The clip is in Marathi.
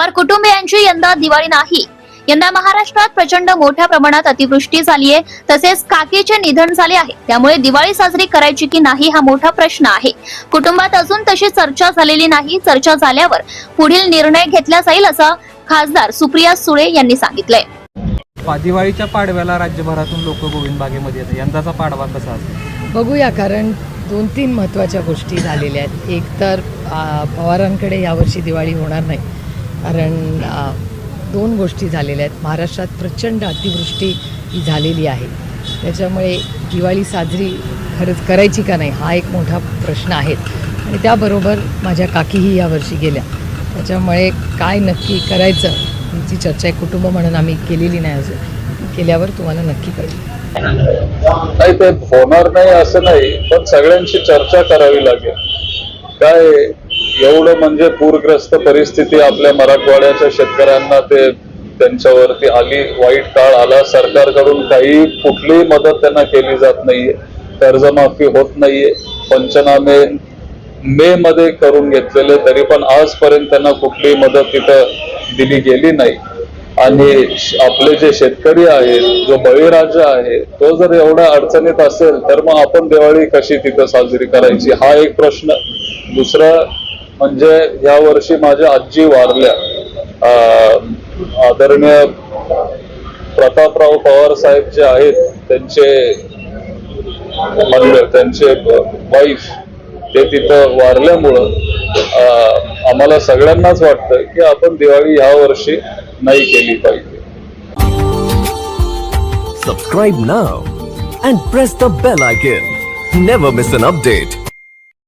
पवार कुटुंबियांची यंदा दिवाळी नाही. यंदा महाराष्ट्रात प्रचंड मोठ्या प्रमाणात अतिवृष्टी झाली आहे तसेच काकीचे निधन झाले आहे. त्यामुळे दिवाळी साजरी करायची की नाही हा मोठा प्रश्न आहे. कुटुंबात अजून तशी चर्चा झालेली नाही. चर्चा झाल्यावर पुढील निर्णय घेतला जाईल असं खासदार सुप्रिया सुळे यांनी सांगितलंय. दिवाळीच्या पाडव्याला राज्यभरातून लोक गोविंद बागेमध्ये येतात. यंदाचा पाडवा कसा असेल? बघूया कारण दोन तीन महत्त्वाच्या गोष्टी झालेल्या आहेत. एक तर पवारांकडे यावर्षी दिवाळी होणार नाही. कारण दोन गोष्टी झालेल्या आहेत. महाराष्ट्रात प्रचंड अतिवृष्टी ही झालेली आहे. त्याच्यामुळे दिवाळी साजरी खरंच करायची का नाही हा एक मोठा प्रश्न आहे. आणि त्याबरोबर माझ्या काकीही यावर्षी गेल्या. त्याच्यामुळे काय नक्की करायचं याची चर्चा एक कुटुंब म्हणून आम्ही केलेली नाही अजून. केल्यावर तुम्हाला नक्की कळेल. नाही ते होणार नाही असं नाही पण सगळ्यांशी चर्चा करावी लागेल. काय एवढं म्हणजे पूरग्रस्त परिस्थिती आपल्या मराठवाड्याच्या शेतकऱ्यांना ते त्यांच्यावरती आली वाईट काळ आला. सरकारकडून काही कुठलीही मदत त्यांना केली जात नाहीये. कर्जमाफी होत नाहीये. पंचनामे मे मध्ये करून घेतलेले तरी पण आजपर्यंत त्यांना कुठलीही मदत तिथं दिली गेली नाही. आणि आपले जे शेतकरी आहेत जो बळीराजा आहे तो जर एवढ्या अडचणीत असेल तर मग आपण दिवाळी कशी तिथं साजरी करायची? हा एक प्रश्न. दुसरा म्हणजे या वर्षी माझ्या आजी वारल्या. आदरणीय प्रतापराव पवार साहेब जे आहेत त्यांचे म्हणलं त्यांचे वाईफ ते तिथं वारल्यामुळं आम्हाला सगळ्यांनाच वाटतं की आपण दिवाळी ह्या वर्षी नाही केली पाहिजे. Subscribe now and press the bell icon never miss an update